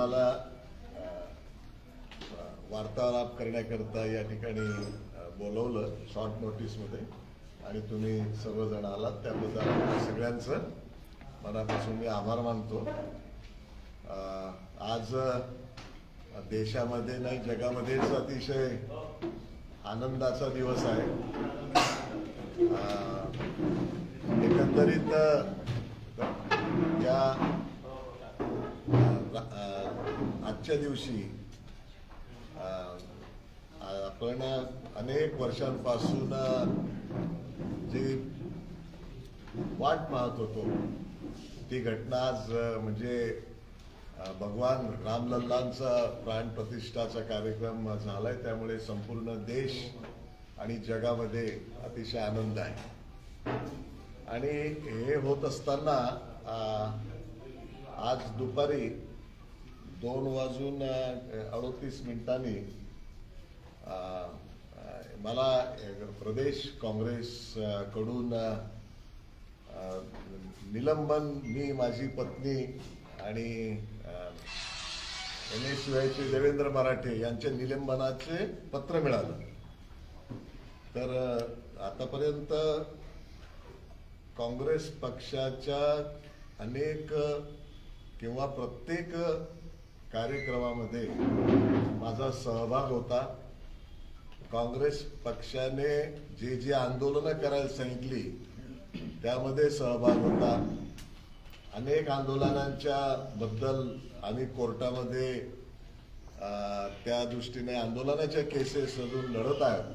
आम्हाला वार्तालाप करण्याकरता या ठिकाणी बोलवलं शॉर्ट नोटीसमध्ये आणि तुम्ही सर्वजण आलात. त्याबद्दल सगळ्यांचं मनापासून मी आभार मानतो. आज देशामध्ये नाही जगामध्येच अतिशय आनंदाचा दिवस आहे. एकंदरीत या आजच्या दिवशी आपण अनेक वर्षांपासून जी वाट पाहत होतो ती घटना आज म्हणजे भगवान रामलल्लांचा प्राण प्रतिष्ठाचा कार्यक्रम झालाय त्यामुळे संपूर्ण देश आणि जगामध्ये अतिशय आनंद आहे. आणि हे होत असताना आज दुपारी दोन वाजून अडोतीस मिनिटांनी मला प्रदेश काँग्रेसकडून निलंबन मी माझी पत्नी आणि एन एस शिवायचे देवेंद्र मराठे यांच्या निलंबनाचे पत्र मिळालं. तर आतापर्यंत काँग्रेस पक्षाच्या अनेक किंवा प्रत्येक कार्यक्रमामध्ये माझा सहभाग होता. काँग्रेस पक्षाने जे जे आंदोलनं करायला सांगितली त्यामध्ये सहभाग होता. अनेक आंदोलनांच्या बद्दल आम्ही कोर्टामध्ये त्या दृष्टीने आंदोलनाच्या केसेस अजून लढत आहोत.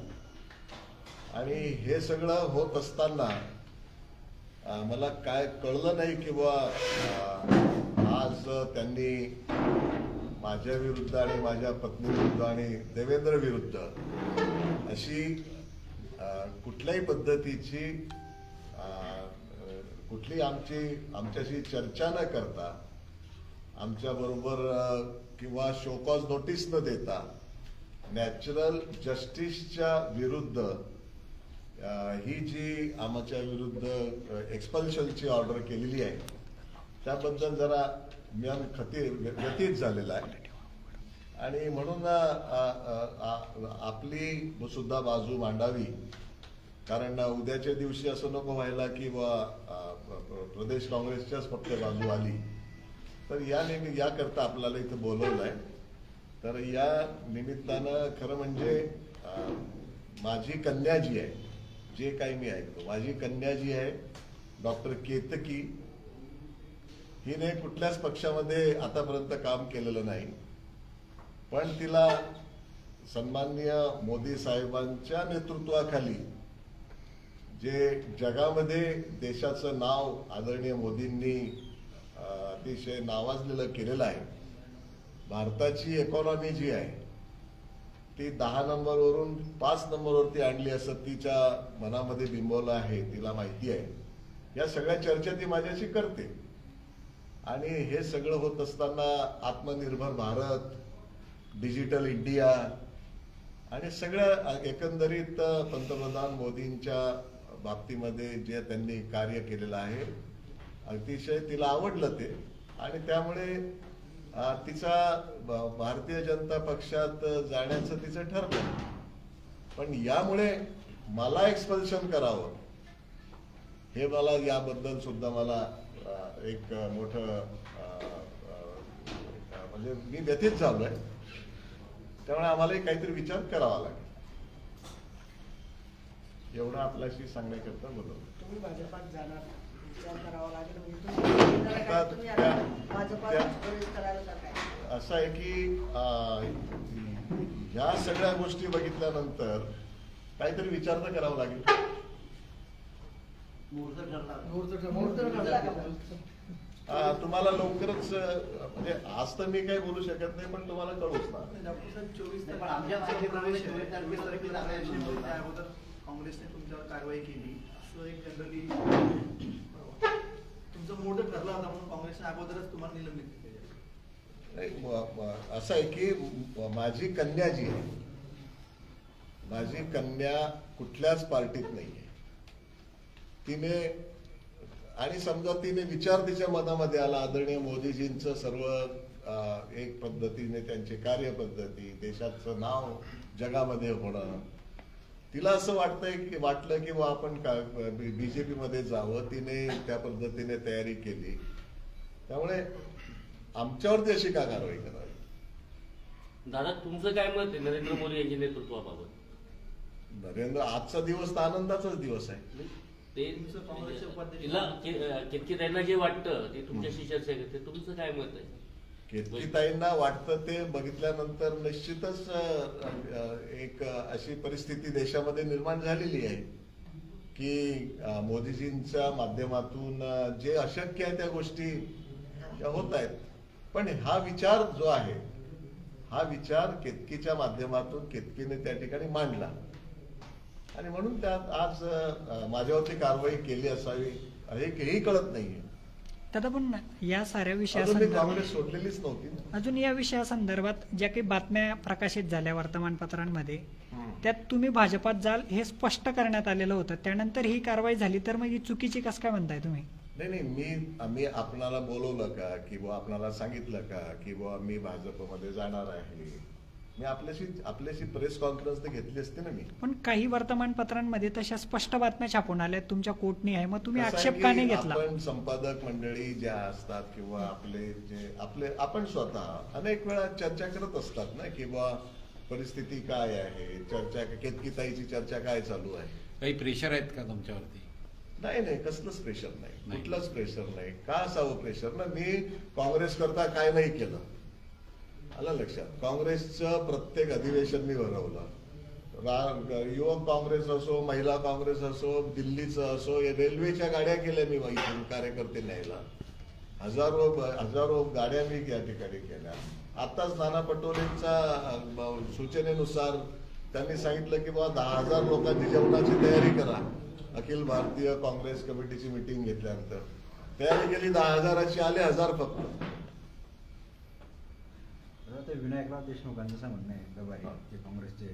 आणि हे सगळं होत असताना मला काय कळलं नाही की बुवा आज त्यांनी माझ्या विरुद्ध आणि माझ्या पत्नी विरुद्ध आणि देवेंद्र विरुद्ध अशी कुठल्याही पद्धतीची कुठली आमची आमच्याशी चर्चा न करता आमच्या बरोबर किंवा शोकॉज नोटीस न देता नॅचरल जस्टिसच्या विरुद्ध ही जी आमच्या विरुद्ध एक्सपल्शनची ऑर्डर केलेली आहे त्याबद्दल जरा मन खती व्यतीत झालेला आहे. आणि म्हणून आपली सुद्धा बाजू मांडावी. कारण उद्याच्या दिवशी असं नको व्हायला की बा प्रदेश काँग्रेसच्याच फक्त बाजू आली. तर या नेहमी याकरता आपल्याला इथं बोलवलंय. तर या निमित्तानं खरं म्हणजे माझी कन्या जी आहे. जे काही मी ऐकतो. माझी कन्या जी आहे डॉक्टर केतकी. हिने कुठल्याच पक्षामध्ये आतापर्यंत काम केलेलं नाही. पण तिला सन्माननीय मोदी साहेबांच्या नेतृत्वाखाली जे जगामध्ये देशाचं नाव आदरणीय मोदींनी अतिशय नावाजलेलं केलेलं आहे. भारताची इकॉनॉमी जी आहे ती दहा नंबरवरून पाच नंबरवरती आणली असं तिच्या मनामध्ये बिंबवलं आहे तिला माहिती आहे. या सगळ्या चर्चा ती माझ्याशी करते. आणि हे सगळं होत असताना आत्मनिर्भर भारत डिजिटल इंडिया आणि सगळं एकंदरीत पंतप्रधान मोदींच्या बाबतीमध्ये जे त्यांनी कार्य केलेलं आहे अतिशय तिला आवडलं ते. आणि त्यामुळे तिचा भारतीय जनता पक्षात जाण्याचं तिचं ठरलं. पण यामुळे मला एक्सपल्शन करावं. हे मला याबद्दल सुद्धा मला एक मोठं म्हणजे मी व्यथित झालोय. त्यामुळे आम्हाला काहीतरी विचार करावा लागेल. एवढं आपल्याशी सांगण्याकरता बोलवलं. तुम्ही भाजपात जाणार विचार करावा लागेल. म्हणजे असं आहे की ह्या सगळ्या गोष्टी बघितल्यानंतर काहीतरी विचार तर करावा लागेल. तुम्हाला लवकरच म्हणजे आज तर मी काही बोलू शकत नाही पण तुम्हाला कळूच ना. काँग्रेसने तुमच्यावर कारवाई केली. असं एक जनरली तुमचं मोठं ठरलं होता म्हणून काँग्रेसने अगोदरच तुम्हाला निलंबित केले. असं आहे की माझी कन्या जी आहे माझी कन्या कुठल्याच पार्टीत नाही आहे तिने आणि समजा तिने विचार तिच्या मनामध्ये आला आदरणीय मोदीजींचं सर्व एक पद्धतीने त्यांची कार्यपद्धती देशाचं नाव जगामध्ये होणं. तिला असं वाटतंय की वाटलं की बा आपण बीजेपी मध्ये जावं. तिने त्या पद्धतीने तयारी केली. त्यामुळे आमच्यावरती अशी का कारवाई करावी? दादा तुमचं काय मत आहे नरेंद्र मोदी यांच्या नेतृत्वाबाबत? नरेंद्र आजचा दिवस तर आनंदाचाच दिवस आहे. ते तुमचं काँग्रेसचे उपाध्यक्ष- तिला कितकी त्यांना जे वाटतं ते तुमच्याशी चर्चा करते तुमचं काय मत आहे? कीर्तीताईंना वाटतं ते बघितल्यानंतर निश्चितच एक अशी परिस्थिती देशामध्ये निर्माण झालेली आहे की मोदीजींच्या माध्यमातून जे अशक्य आहे त्या गोष्टी होत आहेत. पण हा विचार जो आहे हा विचार केतकीच्या माध्यमातून केतकीने त्या ठिकाणी मांडला. आणि म्हणून त्यात आज माझ्यावरती कारवाई केली असावी हे हेही कळत नाहीये. दादा पण या साऱ्या विषयासंदर्भात काँग्रेस सोडलेलीच नव्हती. अजून या विषयासंदर्भात ज्या काही बातम्या प्रकाशित झाल्या वर्तमानपत्रांमध्ये त्यात तुम्ही भाजपात जाल हे स्पष्ट करण्यात आलेलं होतं. त्यानंतर ही कारवाई झाली तर मग ही चुकीची कस काय म्हणताय तुम्ही? नाही नाही मी आम्ही आपणाला बोलवलं का? किंवा आपणाला सांगितलं का? की बुवा मी भाजपमध्ये जाणार आहे. मी आपल्याशी आपल्याशी प्रेस कॉन्फरन्स तर घेतली असते ना मी. पण काही वर्तमानपत्रांमध्ये तशा स्पष्ट बातम्या छापून आल्या तुमच्या कोर्टनी आहे. मग तुम्ही आक्षेप का नाही घेतला? आपण संपादक मंडळी ज्या असतात किंवा आपले जे आपले आपण स्वतः अनेक वेळा चर्चा करत असतात ना की बुवा परिस्थिती काय आहे चर्चा केतकीताईची चर्चा काय चालू आहे? काही प्रेशर आहेत का तुमच्यावरती? नाही नाही कसलंच प्रेशर नाही. नाही. कुठलंच प्रेशर नाही. का असावं प्रेशर ना मी काँग्रेस करता काय नाही केलं. आला लक्षात. काँग्रेसचं प्रत्येक अधिवेशन मी भरवलं. युवक काँग्रेस असो महिला काँग्रेस असो दिल्लीचं असो या रेल्वेच्या गाड्या केल्या मी इथून कार्यकर्ते न्यायला. हजारो हजारो गाड्या मी या ठिकाणी केल्या. आताच नाना पटोलेंच्या सूचनेनुसार त्यांनी सांगितलं की बाबा दहा हजार लोकांची जेवणाची तयारी करा. अखिल भारतीय काँग्रेस कमिटीची मिटिंग घेतल्यानंतर. तयारी केली दहा हजाराची आले हजार फक्त. तर ते विनायकराव देशमुखांचं असं म्हणणं आहे गवारी जे काँग्रेसचे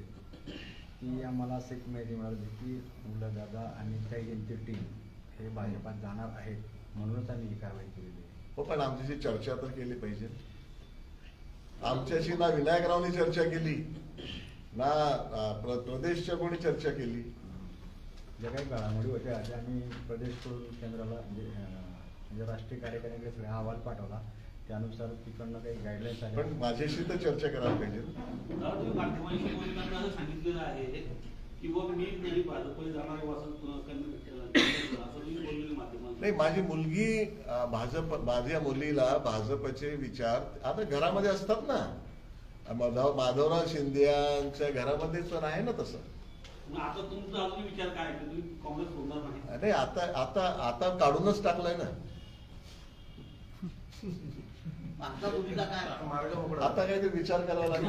की आम्हाला असं एक माहिती मिळाली की मुलं दादा आणि काही यांची टीम हे भाजपात जाणार आहेत म्हणूनच आम्ही ही कारवाई केलेली आहे. हो पण आमच्याशी चर्चा तर केली पाहिजे. आमच्याशी ना विनायकरावनी चर्चा केली ना प्र- प्रदेशच्या कोणी चर्चा केली. ज्या काही घडामोडी होत्या त्या आम्ही प्रदेश केंद्राला म्हणजे म्हणजे राष्ट्रीय कार्यकारिणीकडे सगळा अहवाल पाठवला. त्यानुसार तिकडनं काही गाईडलाईन्स आल्या पण माझ्याशी तर चर्चा करायला पाहिजे. दादा तुम्ही माध्यमांशी बोलताना असं सांगितलेलं आहे की बाबा मी जरी भाजपमध्ये जाणार आहे असं असं तुम्ही बोललेलं माध्यमांना नाही माझी मुलगी अ, भाजप माझ्या मुलीला भाजपचे विचार आता घरामध्ये असतात ना. माधव माधवराव शिंदे यांच्या घरामध्ये तर आहे ना तसं. मग आता तुमचा अजून विचार काय आहे? की तुम्ही काँग्रेस सोडणार नाही. नाही आता आता आता काढूनच टाकलाय ना. काय? आता काही ते विचार करावा लागेल.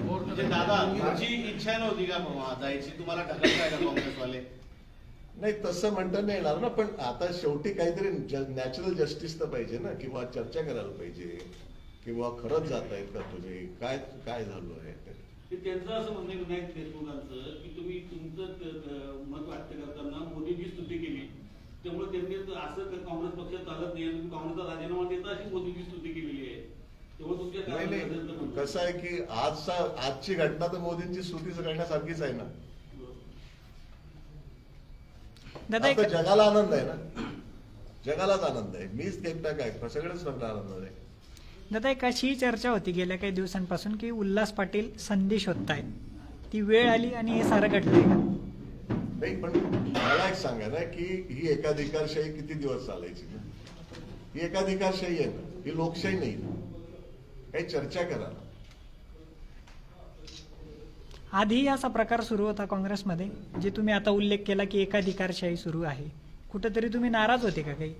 म्हणजे दादा तुमची इच्छा नव्हती का जायची? तुम्हाला ढकलताय का काँग्रेसवाले? नाही तसं म्हणता नाही येणार ना पण आता शेवटी काहीतरी नॅचरल जस्टिस तर पाहिजे ना किंवा चर्चा करायला पाहिजे किंवा खरंच जात आहेत का तुम्ही? काय काय झालं आहे ते? त्यांचं असं म्हणणं विनायक देशमुखांचं की तुम्ही तुमचं मत व्यक्त करताना मोदींची स्तुती केली. त्यामुळे त्यांनी असं क- काँग्रेस पक्ष चालत नाही काँग्रेसचा राजीनामा देता अशी मोदींची स्तुती केलेली आहे. त्यामुळे तुमच्या नाही नाही. कसं आहे की आजचा आजची घटना तर मोदींची स्तुती करण्यासारखीच आहे ना. दादा एक आता जगाला आनंद आहे ना. जगालाच आनंद आहे. मीच एकटा काय सगळेच फक्त आनंद आहे. दादा एक अशी चर्चा होती गेल्या काही दिवसांपासून की उल्हास पाटील संधी शोधतायत. ती वेळ आली आणि हे सारं घडलंय का? नाही पण मला एक सांगा ना की ही एकाधिकारशाही किती दिवस चालायची ना? ही एकाधिकारशाही आहे ना ही लोकशाही नाही काही चर्चा करा. आधी असा प्रकार सुरू होता काँग्रेसमध्ये जे तुम्ही आता उल्लेख केला की एकाधिकारशाही सुरू आहे. कुठेतरी तुम्ही नाराज होते का काही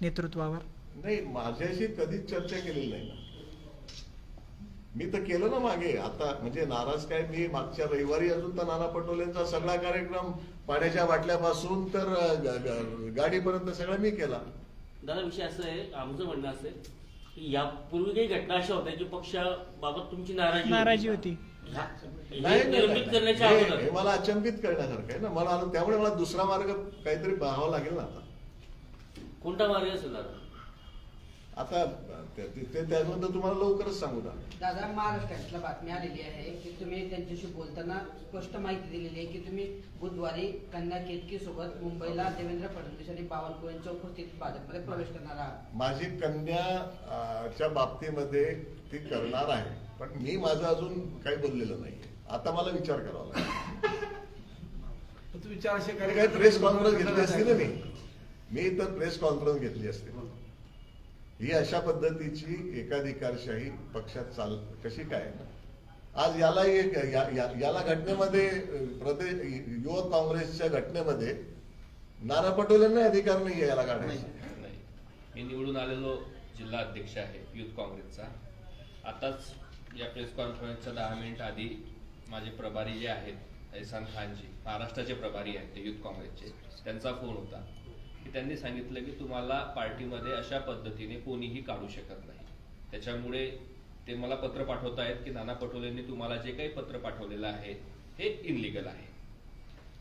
नेतृत्वावर? नाही माझ्याशी कधीच चर्चा केलेली नाही ना. मी तर केलं ना मागे. आता म्हणजे नाराज काय? मी मागच्या रविवारी अजून तर नाना पटोलेंचा सगळा कार्यक्रम पाण्याच्या बाटल्यापासून तर गाडीपर्यंत सगळा मी केला. दादा विषय असं आहे आमचं म्हणणं असं आहे की यापूर्वी काही घटना अशा होत्या की पक्षाबाबत तुमची नाराजी नाराजी होती. हे? नाही, मला अचंबित करण्यासारखं आहे ना. मला त्यामुळे मला दुसरा मार्ग काहीतरी पाहावा लागेल ना आता. कोणता मार्ग असेल दादा? आता ते ते- त्याबद्दल तुम्हाला लवकरच सांगू ना. दादा महाराष्ट्रातल्या बातमी आलेली आहे की तुम्ही त्यांच्याशी बोलताना स्पष्ट माहिती दिलेली आहे की तुम्ही बुधवारी कन्या केतकी सोबत मुंबईला देवेंद्र फडणवीस आणि बावनकुळेंच्या उपस्थितीत भाजपमध्ये प्रवेश करणार आहात. माझी कन्या च्या बाबतीमध्ये ती करणार आहे पण मी माझं अजून काही बोललेलं नाही आता मला विचार करावा लागेल. तू विचार असे काही प्रेस कॉन्फरन्स घेतली असती ना मी? मी तर प्रेस कॉन्फरन्स घेतली असते. ही अशा पद्धतीची एकाधिकारशाही पक्षात चाल कशी काय? आज याला एक या- या- याला घटनेमध्ये प्रदेश युवक काँग्रेसच्या घटनेमध्ये नाना पटोलेंना अधिकार नाही याला काढायचा. नाही. मी निवडून आलेलो जिल्हा अध्यक्ष आहे युथ काँग्रेसचा. आताच या प्रेस कॉन्फरन्सच्या दहा मिनिट आधी माझे प्रभारी जे आहेत एहसान खानजी महाराष्ट्राचे प्रभारी आहेत ते युथ काँग्रेसचे. त्यांचा फोन होता. की त्यांनी सांगितलं की तुम्हाला पार्टीमध्ये अशा पद्धतीने कोणीही काढू शकत नाही. त्याच्यामुळे ते मला पत्र पाठवत आहेत की नाना पटोलेंनी तुम्हाला जे काही पत्र पाठवलेलं आहे हे इनलिगल आहे.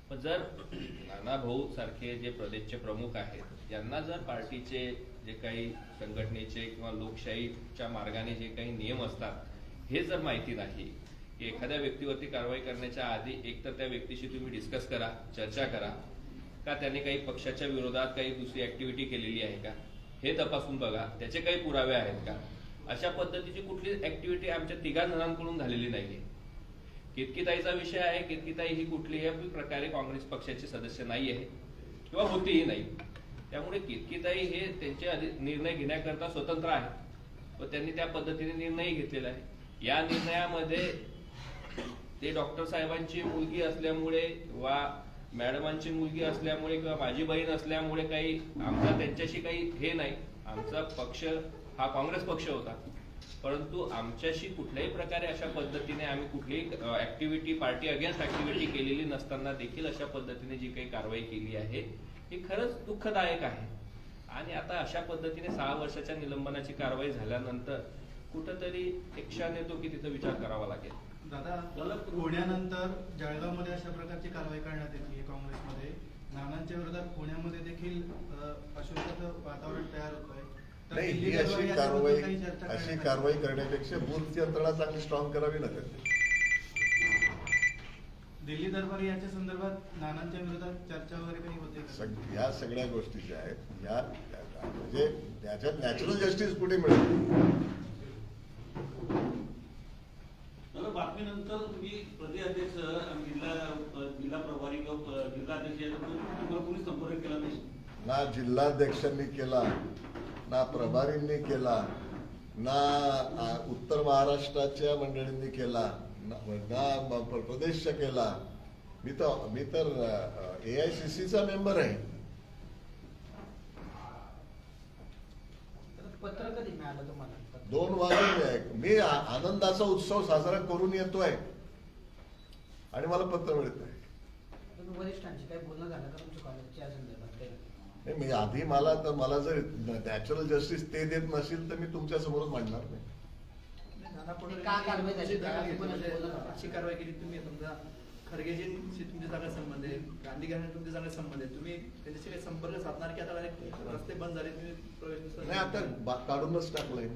पण जर नाना भाऊ सारखे जे प्रदेशचे प्रमुख आहेत यांना जर पार्टीचे जे काही संघटनेचे किंवा लोकशाहीच्या मार्गाने जे काही नियम असतात हे जर माहिती नाही की एखाद्या व्यक्तीवरती कारवाई करण्याच्या आधी एकतर त्या व्यक्तीशी तुम्ही डिस्कस करा चर्चा करा का त्याने काही पक्षाच्या विरोधात काही दुसरी ऍक्टिव्हिटी केलेली आहे का? हे तपासून बघा. त्याचे काही पुरावे आहेत का? अशा पद्धतीची कुठली ऍक्टिव्हिटी आमच्या तिघा जणांकडून झालेली नाहीये. केतकीताईचा विषय आहे केतकीताई ही कुठल्याही प्रकारे काँग्रेस पक्षाचे सदस्य नाही आहे किंवा होतीही नाही. त्यामुळे केतकीताई हे त्यांचे निर्णय घेण्याकरता स्वतंत्र आहे व त्यांनी त्या पद्धतीने निर्णय घेतलेला आहे. या निर्णयामध्ये ते डॉक्टर साहेबांची मुलगी असल्यामुळे वा मॅडमांची मुलगी असल्यामुळे किंवा माझी बहीण असल्यामुळे काही आमचा त्यांच्याशी काही हे नाही. आमचा पक्ष हा काँग्रेस पक्ष होता. परंतु आमच्याशी कुठल्याही प्रकारे अशा पद्धतीने आम्ही कुठलीही ऍक्टिव्हिटी पार्टी अगेन्स्ट ऍक्टिव्हिटी केलेली नसताना देखील अशा पद्धतीने जी काही कारवाई केली आहे ही खरंच दुःखदायक आहे. आणि आता अशा पद्धतीने सहा वर्षाच्या निलंबनाची कारवाई झाल्यानंतर कुठंतरी एक क्षण येतो की तिथं विचार करावा लागेल? दादा पुण्यानंतर जळगावमध्ये अशा प्रकारची कारवाई करण्यात येते काँग्रेसमध्ये. नानांच्या विरोधात पुण्यामध्ये देखील अ, अशोकाचं वातावरण तयार होत नाही ही अशी कारवाई अशी कारवाई. करण्यापेक्षा बूथ यंत्रणा चांगली स्ट्रॉंग करावी ना त्यांनी दिल्ली दरबारी याच्या संदर्भात नानांच्या विरोधात चर्चा वगैरे काही होते या सगळ्या गोष्टी ज्या आहेत. या या- म्हणजे त्याच्यात नॅचरल जस्टिस कुठे मिळेल तर बातमीनंतर तुम्ही प्रदेश अध्यक्ष आणि जिल्हा जिल्हा प्रभारी किंवा अ, जिल्हा अध्यक्ष याच्याबद्दल तुम्हाला कोणी संपर्क केला नाही? ना जिल्हाध्यक्षांनी केला ना प्रभारींनी केला ना उत्तर महाराष्ट्राच्या मंडळींनी केला ना प्रदेशच्या केला. मी तर मी तर ए आय सी सीचा मेंबर आहे. तर पत्र कधी मिळालं तुम्हाला? दोन वाजून मी आनंदाचा उत्सव साजरा करून येतोय. आणि मला पत्र मिळत आहे तुम्ही वरिष्ठांशी काही बोलणं झालं का तुमच्या कॉलेजच्या संदर्भात काही नाही, मी आधी मला तर मला जर नॅचरल जस्टिस ते देत नसेल तर मी तुमच्यासमोर मांडणार नाही नाना पटोले का कारवाई झाली? यांची जागा का घेतली? कोणाशी म्हणजे बोलत होता? अशी कारवाई केली तुम्ही समजा खरगेजींशी तुमचे चांगले संबंध आहे गांधी तुमचे चांगले संबंध आहे तुम्ही त्यांच्याशी काही संपर्क साधणार की आता direct रस्ते बंद झाले तुम्ही प्रवेश नाही आता बा- काढूनच टाकलंय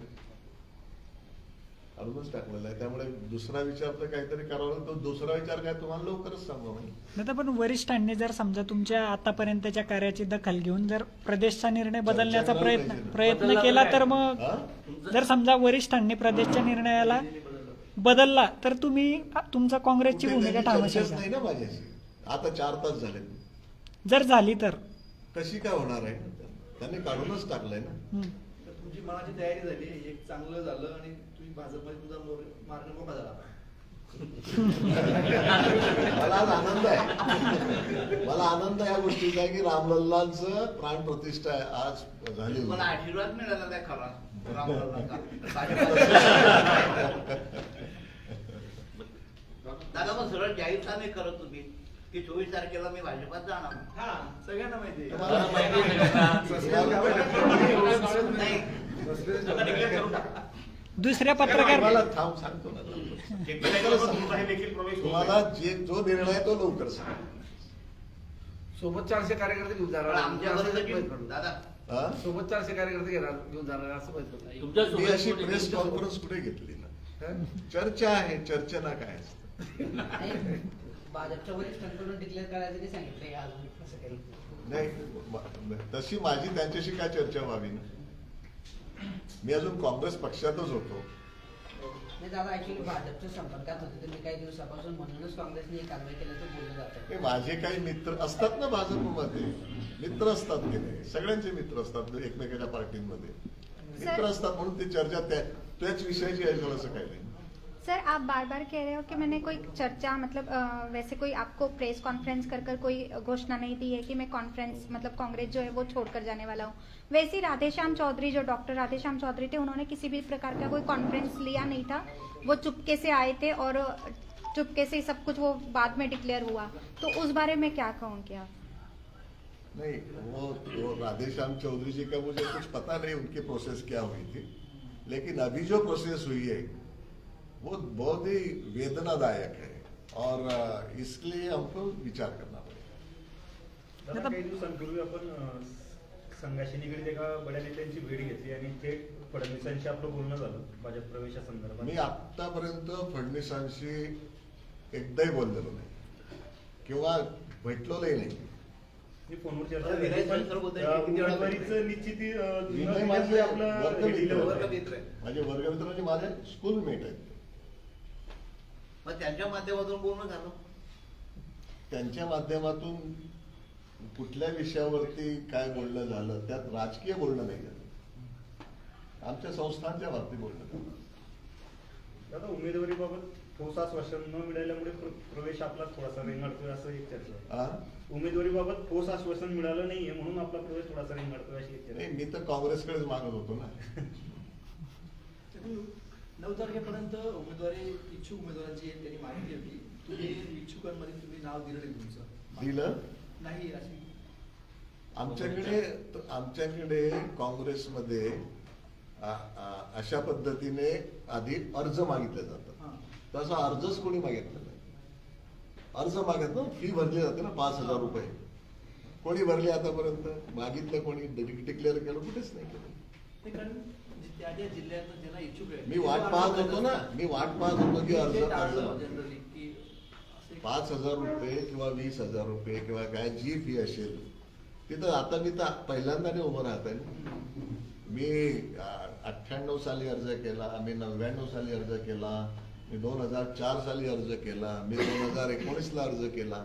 काढूनच टाकलेलं आहे. त्यामुळे दुसरा विचार तर काहीतरी करावा लागेल. तो दुसरा विचार काय तुम्हाला लवकरच सांगू मी. नाही पण वरिष्ठांनी जर समजा तुमच्या आतापर्यंतच्या कार्याची दखल घेऊन जर प्रदेशचा निर्णय बदलण्याचा प्रयत्न. प्रयत्न केला तर? मग? जर समजा वरिष्ठांनी प्रदेशच्या निर्णयाला बदलला तर तुम्ही तुमचा काँग्रेसची भूमिका नाही ना माझ्याशी. आता चार तास झाले जर झाली तर. कशी काय होणार आहे? त्यांनी काढूनच टाकलंय ना. तुमची मनाची तयारी झाली एक चांगलं झालं आणि भाजपमध्ये मोर- मार्ग मोकळा झाला मला आज आनंद आहे. मला आनंद या गोष्टीचा आहे की रामलल्लांचं प्राण प्रतिष्ठा आज झाली मला आशीर्वाद मिळाला काय खरा दादा मग सरळ जाहीर का नाही करत तुम्ही? की चोवीस तारखेला मी भाजपात जाणार. हा सगळ्यांना माहिती आहे. तुम्हाला माहिती आहे. नाही. दुसऱ्या मला पत्रकार थांब सांगतो ना. तुम्हाला जे जो निर्णय आहे तो लवकर सांग. सोबत चारशे कार्यकर्ते घेऊन बरोबर दादा. हा? सोबत चारशे कार्यकर्ते घेणार घेऊन जाणार असं माहिती तुमच्या मी अशी प्रेस कॉन्फरन्स कुठे घेतली ना? हा? चर्चा आहे चर्चेला काय असतं नाही, भाजपच्या वरिष्ठांकडून डिक्लेअर करायचं ते सांगितलंय अजून असं काही. नाही म- तशी माझी त्यांच्याशी काय चर्चा व्हावी ना? मी अजून काँग्रेस पक्षातच होतो. नाही दादा ऍक्च्युली भाजपच्या संपर्कात होते. तुम्ही काही दिवसापासून म्हणूनच काँग्रेसने कारवाई केल्याचं बोललं जातं. माझे काही मित्र असतात ना भाजपमध्ये? मित्र असतात की नाही? सगळ्यांचे मित्र असतात एकमेकांच्या पार्टीमध्ये? मित्र असतात म्हणून ती चर्चा त्या त्याच विषयाची आहे थोडंसं काही नाही. सर आप बार बार कह रहे हो कि मैंने कोई चर्चा मतलब वैसे कोई आपको प्रेस कॉन्फ्रेंस कर कर कोई घोषणा नहीं दी है कि मैं कॉन्फ्रेंस मतलब कांग्रेस जो है वो छोड़कर जाने वाला हूँ। वैसे ही राधेश्याम चौधरी जो डॉक्टर राधेश्याम चौधरी थे उन्होंने किसी भी प्रकार का कोई कॉन्फ्रेंस लिया नहीं था। वो चुपके से आए थे और चुपके से सब कुछ वो बाद में डिक्लेयर हुआ। तो उस बारे में क्या कहोगे आप? नहीं वो, वो राधेश्याम चौधरी जी का मुझे कुछ पता नहीं उनकी प्रोसेस क्या हुई थी। लेकिन अभी जो प्रोसेस हुई है वो बहुत ही वेदनादायक है। और अ, इसके लिए हमको विचार करना पड़ेगा। दादा काही दिवसांपूर्वी आपण संघाशी निगडीत एका बड्या नेत्यांची भेट घेतली आणि थेट फडणवीसांशी आपलं बोलणं झालं भाजप प्रवेशासंदर्भात मी आतापर्यंत फडणवीसांशी एकदाही बोललेलो नाही. किंवा भेटलोही नाही. मी फोनवर चर्चा दादा, झाली विनय पण सर बोलताय, अं, किती वेळा उमेदवारीचं निश्चिती अं, न विनय देण्याचं माझे आपलं दिलं वर्गमित्र होतं. वर्गमित्र. आहे. माझे वर्गमित्र म्हणजे माझे स्कूलमेट आहेत. मग त्यांच्या माध्यमातून बोलणं झालं त्यांच्या माध्यमातून कुठल्या विषयावरती काय बोलणं झालं त्यात राजकीय बोलणं नाही झालं. आमच्या संस्थांच्या बाबतीत बोलणं झालं. दादा उमेदवारीबाबत ठोस आश्वासन न मिळाल्यामुळे प्र- प्रवेश आपला थोडासा रेंगाळतोय असं एक चर्चा हा? उमेदवारीबाबत ठोस आश्वासन मिळालं नाहीये म्हणून आपला प्रवेश थोडासा रेंगाळतोय अशी एक चर्चा. मी तर काँग्रेसकडेच मागत होतो ना. नऊ तारखेपर्यंत उमेदवारी इच्छुक उमेदवारांची त्यांनी माहिती होती. तुम्ही इच्छुकांमध्ये तुम्ही नाव दिलं नाही तुमचं. दिलं? नाही अशी. आमच्याकडे आमच्याकडे काँग्रेसमध्ये अशा पद्धतीने आधी अर्ज मागितले जातात. तसा अर्जच कोणी मागितला नाही. अर्ज मागत ना फी भरली जाते ना पाच हजार रुपये. कोणी भरली आतापर्यंत? मागितलं कोणी? डिक्लेअर केलं कुठेच नाही केलं. त्या त्या जिल्ह्यात ज्यांना इच्छुक आहे मी वाट पाहत होतो ना. मी वाट पाहत होतो की अर्ज ते टाळलं अर्ज जनरली की असं एक- पाच हजार रुपये किंवा वीस हजार रुपये किंवा काय जी फी असेल तिथं आता मी तर पहिल्यांदा नाही उभं राहत आहे. मी अठ्ठ्याण्णव साली अर्ज केला मी नव्याण्णव साली अर्ज केला मी दोन हजार चार साली अर्ज केला मी दोन हजार एकोणीसला अर्ज केला.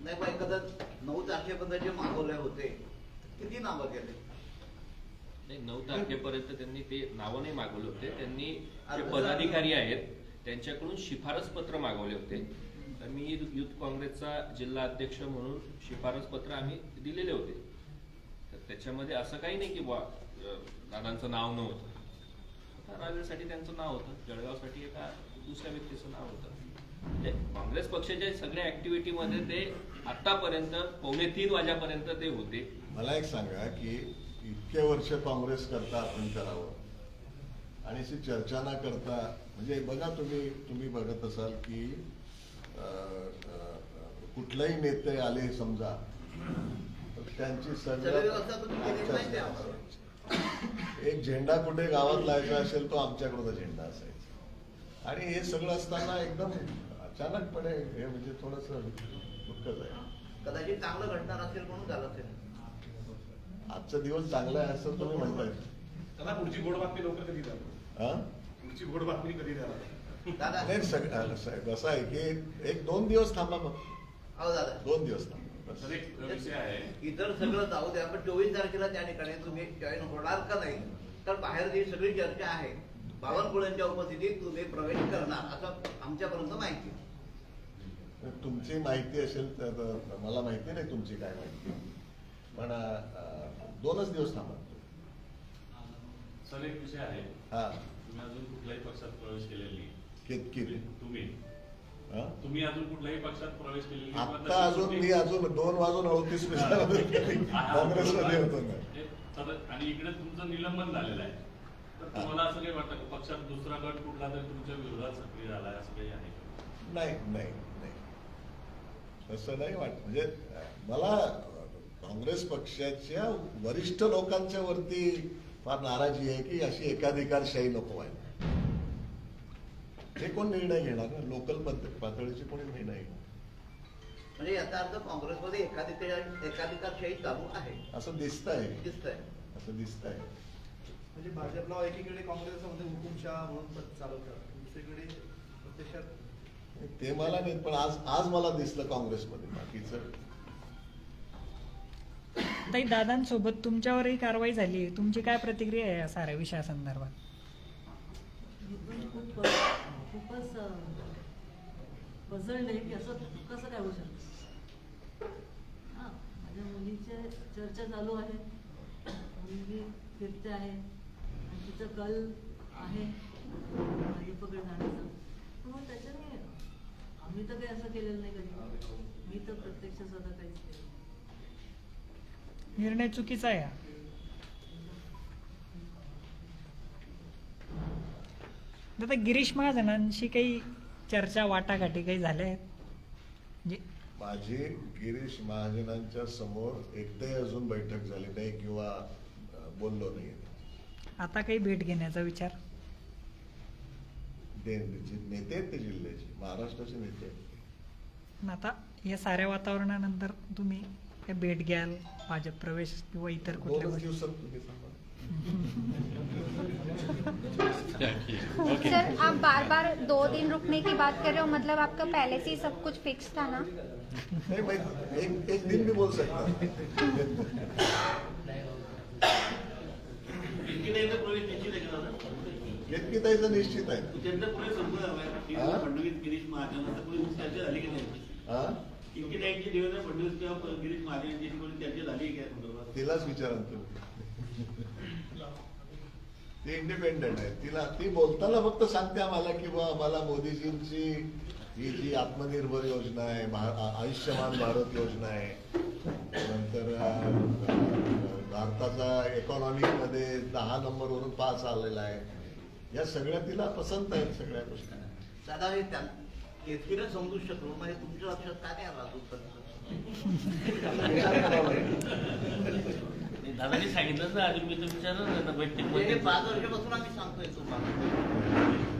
नाही पण एखादा नऊ तारखेपर्यंत जे मागवले होते किती नावं गेले? नाही नऊ तारखेपर्यंत त्यांनी ते नावं नाही मागवले होते. त्यांनी जे पदाधिकारी आहेत त्यांच्याकडून शिफारस पत्र मागवले होते. तर मी युथ काँग्रेसचा जिल्हा अध्यक्ष म्हणून शिफारस पत्र आम्ही दिलेले होते. तर त्याच्यामध्ये असं काही नाही की अं, दादांचं नाव नव्हतं. रावेरसाठी त्यांचं नाव होतं. जळगावसाठी एका दुसऱ्या व्यक्तीचं नाव होतं. म्हणजे काँग्रेस पक्षाच्या सगळ्या ऍक्टिव्हिटीमध्ये ते आतापर्यंत पावणे तीन वाजेपर्यंत ते होते. मला एक सांगा की इतके वर्ष काँग्रेस करता आपण करावं. आणि अशी चर्चा न करता म्हणजे बघा तुम्ही तुम्ही बघत असाल की कुठलाही नेते आले समजा तर त्यांची सगळी व्यवस्था तुम्ही केलेली माहिती आहे आम्हाला. सगळं एक झेंडा कुठे गावात लावायचा असेल तो आमच्याकडचा झेंडा असायचा. आणि हे सगळं असताना एकदम अचानकपणे हे म्हणजे थोडस दुःखच आहे. कदाचित चांगलं घडणार असेल म्हणून झालं असेल. आजचा दिवस चांगला आहे असं तुम्ही म्हणताय. त्याला पुढची गोड बातमी लवकर कधी द्याल हा? पुढची गोड बातमी कधी द्याल दादा. नाही सग- स- कसं आहे की एक दोन दिवस थांबा मग. अहो दादा. दोन दिवस थांबा बस. सर एक विषय आहे. इतर सगळं जाऊ द्या पण चोवीस तारखेला त्या ठिकाणी तुम्ही जॉईन होणार का नाही तर बाहेर जी सगळी चर्चा आहे. बावनकुळ्यांच्या उपस्थितीत तुम्ही प्रवेश करणार असं आमच्यापर्यंत माहिती आहे. तुमची माहिती असेल तर तर मला माहिती नाही तुमची काय माहिती. पण अं, दोनच दिवस थांबा. सर एक विषय आहे. हा. तुम्ही अजून कुठल्याही पक्षात प्रवेश केलेला नाही. किती तुम्ही हा? तुम्ही अजून कुठल्याही पक्षात प्रवेश केलेला नाही. किंवा आता तशी अजून कुठली- मी अजून दोन वाजून अडतीस मिनिटांमध्ये काँग्रेसमध्ये होतो हे तर- आणि इकडे तुमचं निलंबन झालेलं आहे. तर तुम्हाला असं काही वाटतं का? पक्षात दुसरा गट कुठला तरी तुमच्या विरोधात सक्रिय झाला आहे असं काही आहे का? नाही नाही नाही. तसं नाही वाटत. म्हणजे मला काँग्रेस पक्षाच्या वरिष्ठ लोकांच्या वरती फार नाराजी आहे की अशी एकाधिकारशाही नको आहे हे कोण निर्णय घेणार ना? लोकल पातळीचे कोणी निर्णय घेणार? म्हणजे याचा अर्थ काँग्रेसमध्ये एकाधिकार एकाधिकारशाही चालू आहे. असं दिसतंय. दिसतंय. असं दिसतंय. म्हणजे भाजपला एकीकडे काँग्रेस म्हणते हुकुमशहा म्हणून चालवतात दुसरीकडे प्रत्यक्षात ते मला नाही पण आज आज मला दिसलं काँग्रेसमध्ये बाकीचं. ताई दादांसोबत तुमच्यावरही कारवाई झाली. आहे तुमची काय प्रतिक्रिया आहे या साऱ्या विषयासंदर्भात मी पण खूप खूपच पझल्ड आहे की असं कसं काय होऊ शकतं? हां माझ्या मुलीच्या चर्चा चालू आहे. मुलगी फिरते आहे. आणि तिचं कल आहे. भाजपकडे जाण्याचं. मग त्याच्याने आम्ही तर काही असं केलेलं नाही कधी. मी तर प्रत्यक्ष स्वतः काहीच केलं नाही. निर्णय चुकीचा आहे हा. दादा गिरीश महाजनांशी काही चर्चा वाटाघाटी काही झाल्या आहेत? म्हणजे माझी गिरीश महाजनांच्या समोर एकदाही अजून बैठक झाली नाही किंवा अं, बोललो नाही. आता काही भेट घेण्याचा विचार? ते जे नेते आहेत ते जिल्ह्याचे महाराष्ट्राचे नेते आहेत पण आता या साऱ्या वातावरणानंतर तुम्ही भेट घ्याल भाजप प्रवेश किंवा इतर कुठल्या गोष्टी. सर आप बार बार दो दिन रुकने की बात कर रहे हो मतलब आपका पहले से ही सब कुछ फिक्स था ना? नहीं मैं एक एक दिन भी बोल सकता हूं. प्रवेश निश्चित आहे. देवेंद्र फडणवीस किंवा गिरीश महाजन यांच्याशी कोणी चर्चा झाली की संदर्भात? तिलाच विचारा ना तुम्ही ती इंडिपेंडेंट आहे तिला ती बोलताना फक्त सांगते आम्हाला की बा आम्हाला मोदीजींची ही जी आत्मनिर्भर योजना आहे आयुष्यमान भारत योजना आहे नंतर भारताचा economic मध्ये दहा नंबरवरून पाच आलेला आहे. या सगळ्या तिला पसंत आहेत सगळ्या गोष्टी. दादा केतकीला समजू शकलो म्हणजे तुमच्या लक्षात का नाही आला अजूनपर्यंत दादानी सांगितलं ना आधी मी तर विचारलं ना बैठकीमध्ये पाच वर्षापासून आम्ही सांगतोय तुम्हाला.